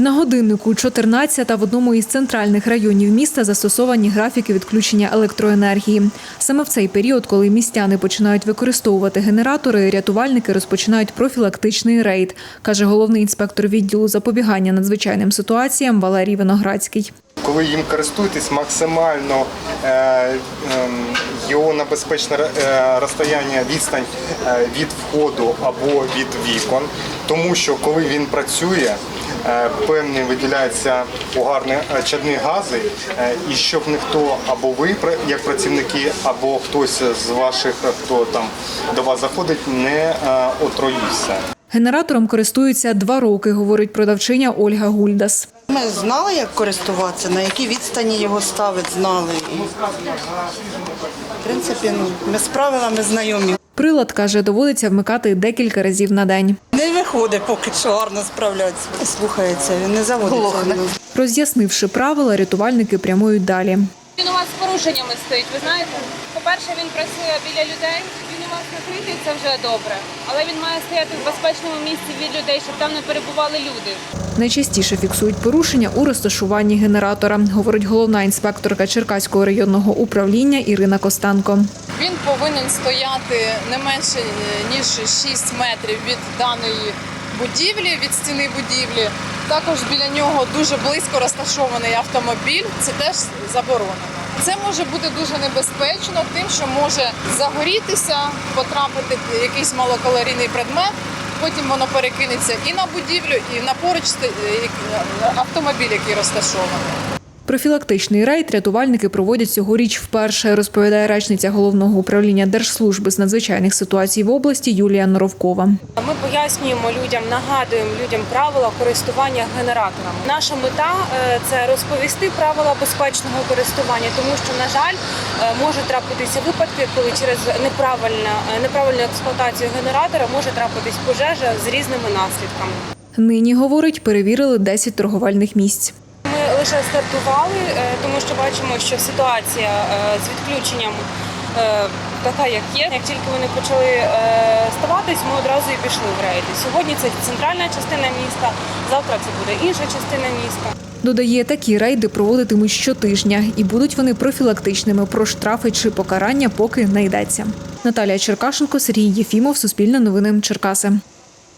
На годиннику 14 в одному із центральних районів міста застосовані графіки відключення електроенергії. Саме в цей період, коли містяни починають використовувати генератори, рятувальники розпочинають профілактичний рейд, каже головний інспектор відділу запобігання надзвичайним ситуаціям Валерій Виноградський. Коли їм користуєтесь, максимально е, ем, його на безпечне е, розстояння відстань е, від входу або від вікон, тому що коли він працює, певні виділяються угарні е, чадні гази, е, і щоб ніхто або ви як працівники, або хтось з ваших, е, хто там до вас заходить, не е, отруївся. Генератором користуються два роки, говорить продавчиня Ольга Гульдас. Ми знали, як користуватися, на якій відстані його ставити, знали. І, в принципі, ну, ми з правилами знайомі. Прилад каже, доводиться вмикати декілька разів на день. Не виходить поки що гарно справлятися. Не слухається, він не заводиться. Роз'яснивши правила, рятувальники прямують далі. Він у вас з порушеннями стоїть, ви знаєте? По-перше, він працює біля людей, він у вас накритий, це вже добре. Але він має стояти в безпечному місці від людей, щоб там не перебували люди. Найчастіше фіксують порушення у розташуванні генератора, говорить головна інспекторка Черкаського районного управління Ірина Костенко. Він повинен стояти не менше ніж 6 метрів від даної будівлі, від стіни будівлі. Також біля нього дуже близько розташований автомобіль. Це теж заборонено. Це може бути дуже небезпечно, тим, що може загорітися, потрапити якийсь малокалорійний предмет. Потім воно перекинеться і на будівлю, і на поруч е, автомобіль, який розташований. Профілактичний рейд рятувальники проводять цьогоріч вперше, розповідає речниця головного управління Держслужби з надзвичайних ситуацій в області Юлія Норовкова. Ми пояснюємо людям, нагадуємо людям правила користування генератором. Наша мета е, це розповісти правила безпечного користування, тому що, на жаль, е, може трапитися випадки, коли через неправильну, е, неправильну експлуатацію генератора може трапитись пожежа з різними наслідками. Нині, говорить, перевірили 10 торговельних місць. Лише стартували, е, тому що бачимо, що ситуація е, з відключенням е, така, як є. Як тільки вони почали ставатись, ми одразу і пішли в рейди. Сьогодні це центральна частина міста, завтра це буде інша частина міста. Додає, такі рейди проводитимуть щотижня і будуть вони профілактичними про штрафи чи покарання, поки не йдеться. Наталія Черкашенко, Сергій Єфімов, Суспільне новини Черкаси.